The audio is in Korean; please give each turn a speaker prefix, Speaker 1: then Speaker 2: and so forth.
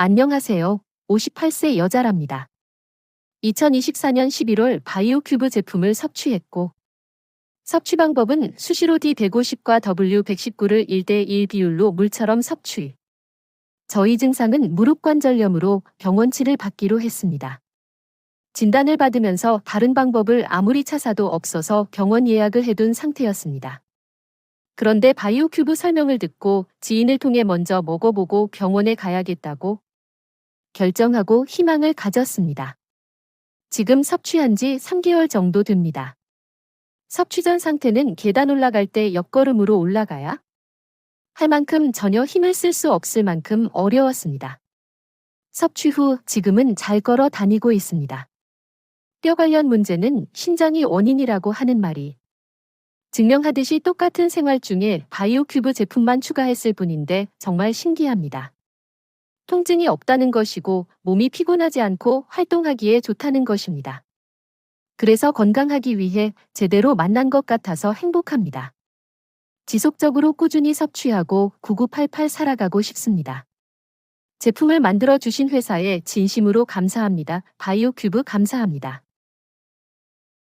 Speaker 1: 안녕하세요. 58세 여자랍니다. 2024년 11월 바이오 큐브 제품을 섭취했고, 섭취 방법은 수시로 D150과 W119를 1대1 비율로 물처럼 섭취. 저희 증상은 무릎 관절염으로 병원치를 받기로 했습니다. 진단을 받으면서 다른 방법을 아무리 찾아도 없어서 병원 예약을 해둔 상태였습니다. 그런데 바이오 큐브 설명을 듣고 지인을 통해 먼저 먹어보고 병원에 가야겠다고 결정하고 희망을 가졌습니다. 지금 섭취한 지 3개월 정도 됩니다. 섭취 전 상태는 계단 올라갈 때 옆걸음으로 올라가야 할 만큼 전혀 힘을 쓸 수 없을 만큼 어려웠습니다. 섭취 후 지금은 잘 걸어 다니고 있습니다. 뼈 관련 문제는 신장이 원인이라고 하는 말이 증명하듯이 똑같은 생활 중에 바이오 큐브 제품만 추가했을 뿐인데 정말 신기합니다. 통증이 없다는 것이고 몸이 피곤하지 않고 활동하기에 좋다는 것입니다. 그래서 건강하기 위해 제대로 만난 것 같아서 행복합니다. 지속적으로 꾸준히 섭취하고 9988 살아가고 싶습니다. 제품을 만들어 주신 회사에 진심으로 감사합니다. 바이오 큐브 감사합니다.